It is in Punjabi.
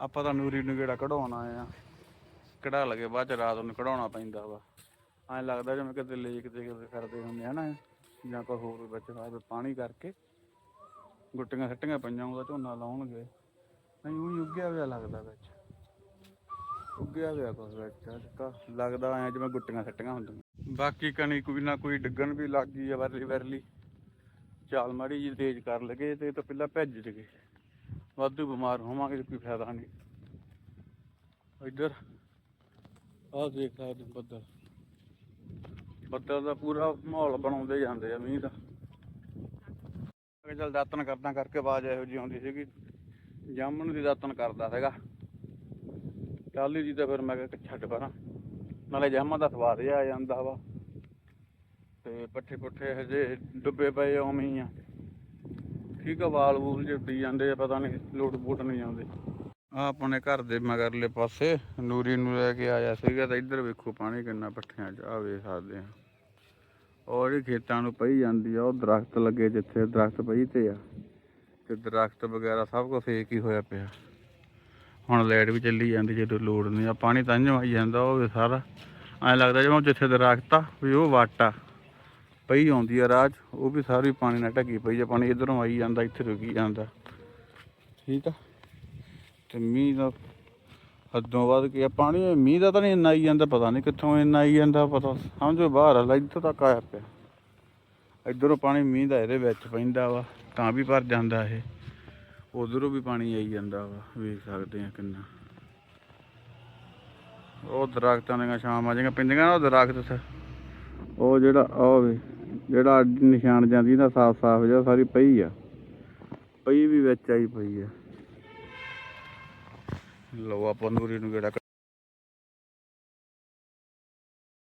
ਆਪਾਂ ਤਾਂ ਨੂਰੀ ਨੂੰ ਗੇੜਾ ਕਢਾਉਣਾ ਆ। ਕਢਾ ਲਗੇ, ਬਾਅਦ ਚ ਰਾਤ ਨੂੰ ਕਢਾਉਣਾ ਪੈਂਦਾ ਵਾ। ਐਂ ਲੱਗਦਾ ਜਿਵੇਂ ਕਿਤੇ ਲੇਕ ਤੇ ਕਿਤੇ ਕਰਦੇ ਹੁੰਦੇ ਆ ਨਾ, ਜਾਂ ਕੋਈ ਹੋਰ ਵਿੱਚ ਖਾਦ ਪਾਣੀ ਕਰਕੇ ਗੁੱਟੀਆਂ ਸੱਟੀਆਂ ਪਈਆਂ ਉਹਦਾ ਝੋਨਾ ਲਾਉਣਗੇ। ਨਹੀਂ, ਉਹ ਉੱਗਿਆ ਹੋਇਆ ਲੱਗਦਾ ਵਿੱਚ। ਉੱਗਿਆ ਹੋਇਆ ਕੁਛ ਵਿੱਚ, ਅੱਜ ਤਾਂ ਲੱਗਦਾ ਐ ਜਿਵੇਂ ਗੁੱਟੀਆਂ ਸੱਟੀਆਂ ਹੁੰਦੀਆਂ। ਬਾਕੀ ਕਣੀ ਕੋਈ ਨਾ ਕੋਈ ਡਿੱਗਣ ਵੀ ਲੱਗ ਗਈ ਆ ਵਰਲੀ ਵਰਲੀ ਚਾਲ ਮਾੜੀ ਜੀ ਤੇਜ਼ ਕਰ ਲਗੇ, ਤੇ ਤਾਂ ਪਹਿਲਾਂ ਭੱਜ ਜਗੇ। ਵਾਧੂ ਬਿਮਾਰ ਹੋਵਾਂਗੇ ਤੇ ਕੋਈ ਫਾਇਦਾ ਨਹੀਂ। ਇੱਧਰ ਆਹ ਦੇਖ ਸਕਦੇ ਬੱਦਲ। ਬੱਦਲ ਦਾ ਪੂਰਾ ਮਾਹੌਲ ਬਣਾਉਂਦੇ ਜਾਂਦੇ ਆ, ਮੀਂਹ ਦਾ। ਅਗੇ ਚੱਲ ਦਾਤਨ ਕਰਦਾ, ਕਰਕੇ ਆਵਾਜ਼ ਇਹੋ ਜਿਹੀ ਆਉਂਦੀ ਸੀਗੀ। ਜਾਮਣ ਦੀ ਦਾਤਨ ਕਰਦਾ ਸੀਗਾ ਟਾਲੀ ਦੀ ਤਾਂ ਫਿਰ ਮੈਂ ਕਿਹਾ ਛੱਡ ਪਰਾਂ। ਨਾਲੇ ਜਾਮਣ ਦਾ ਸਵਾਦ ਜਿਹਾ ਆ ਜਾਂਦਾ ਵਾ। ਤੇ ਪੱਠੇ ਪੁੱਠੇ ਹਜੇ ਡੁੱਬੇ ਪਏ ਉਵੇਂ ਹੀ ਆ। ਠੀਕ ਆ, ਵਾਲ ਵੂਲ ਜੇ ਉੱਡੀ ਜਾਂਦੇ ਆ, ਪਤਾ ਨਹੀਂ, ਲੋਟ ਬੂਟ ਨਹੀਂ ਜਾਂਦੇ ਆ ਆਪਣੇ ਘਰ ਦੇ ਮਗਰਲੇ ਪਾਸੇ ਨੂਰੀ ਨੂੰ ਲੈ ਕੇ ਆਇਆ ਸੀਗਾ ਤਾਂ ਇੱਧਰ ਵੇਖੋ ਪਾਣੀ ਕਿੰਨਾ ਪੱਠਿਆਂ 'ਚ ਆ ਵੇਖ ਸਕਦੇ ਆ। ਔਰ ਇਹ ਖੇਤਾਂ ਨੂੰ ਪਈ ਜਾਂਦੀ ਆ, ਉਹ ਦਰਖਤ ਲੱਗੇ ਜਿੱਥੇ ਦਰਖਤ ਪਈ ਤੇ ਆ। ਤੇ ਦਰਖਤ ਵਗੈਰਾ ਸਭ ਕੁਝ ਫੇਕ ਹੀ ਹੋਇਆ ਪਿਆ। ਹੁਣ ਲਾਈਟ ਵੀ ਚੱਲੀ ਜਾਂਦੀ ਜਦੋਂ ਲੋੜ ਨਹੀਂ ਆ ਪਾਣੀ ਤਾਂ ਇੰਝ ਆਈ ਜਾਂਦਾ, ਉਹ ਵੀ ਸਾਰਾ। ਐਂ ਲੱਗਦਾ ਜਿਵੇਂ ਜਿੱਥੇ ਦਰਖਤ ਆ, ਵੀ ਉਹ ਵਾਟ। ਆ ਪਈ ਆਉਂਦੀ ਆ ਰਾਜ ਉਹ ਵੀ ਸਾਰੀ ਪਾਣੀ ਨਾਲ ਢੱਕੀ ਪਈ ਆ, ਪਾਣੀ ਇਧਰੋਂ ਆਈ ਜਾਂਦਾ, ਇੱਥੇ ਰੁਕੀ ਜਾਂਦਾ। ਠੀਕ ਆ? ਤੇ ਮੀਂਹ ਦਾ ਹੱਦੋਂ ਵੱਧ ਗਿਆ ਪਾਣੀ ਮੀਂਹ ਦਾ ਤਾਂ ਨਹੀਂ ਇੰਨਾ ਆਈ ਜਾਂਦਾ, ਪਤਾ ਨਹੀਂ ਕਿੱਥੋਂ ਇੰਨਾ ਆਈ ਜਾਂਦਾ, ਪਤਾ ਸਮਝੋ ਬਾਹਰ ਆ ਇੱਥੋਂ ਤੱਕ ਆਇਆ ਪਿਆ। ਇਧਰੋਂ ਪਾਣੀ ਮੀਂਹ ਦਾ ਇਹਦੇ ਵਿੱਚ ਪੈਂਦਾ ਵਾ, ਤਾਂ ਵੀ ਭਰ ਜਾਂਦਾ ਇਹ। ਉਧਰੋਂ ਵੀ ਪਾਣੀ ਆਈ ਜਾਂਦਾ ਵਾ, ਵੇਖ ਸਕਦੇ ਆ ਕਿੰਨਾ। ਉਹ ਦਰਖਤਾਂ ਦੀਆਂ ਛਾਵਾਂ ਜਿਹੀਆਂ ਪੈਂਦੀਆਂ ਨਾ ਉਹ ਦਰਖਤ ਉਹ ਜਿਹੜਾ ਉਹ ਵੇ। ਜਿਹੜਾ ਅੱਡੀ ਨਿਸ਼ਾਨ ਜਾਂਦੀ ਨਾ ਸਾਫ਼ ਸਾਫ਼ ਜਿਹਾ, ਸਾਰੀ ਪਈ ਆ। ਪਈ ਵੀ ਵਿੱਚ ਆਈ ਪਈ ਆ। ਲੋ ਆਪਾਂ ਨੂਰੀ ਨੂੰ ਕਿਹੜਾ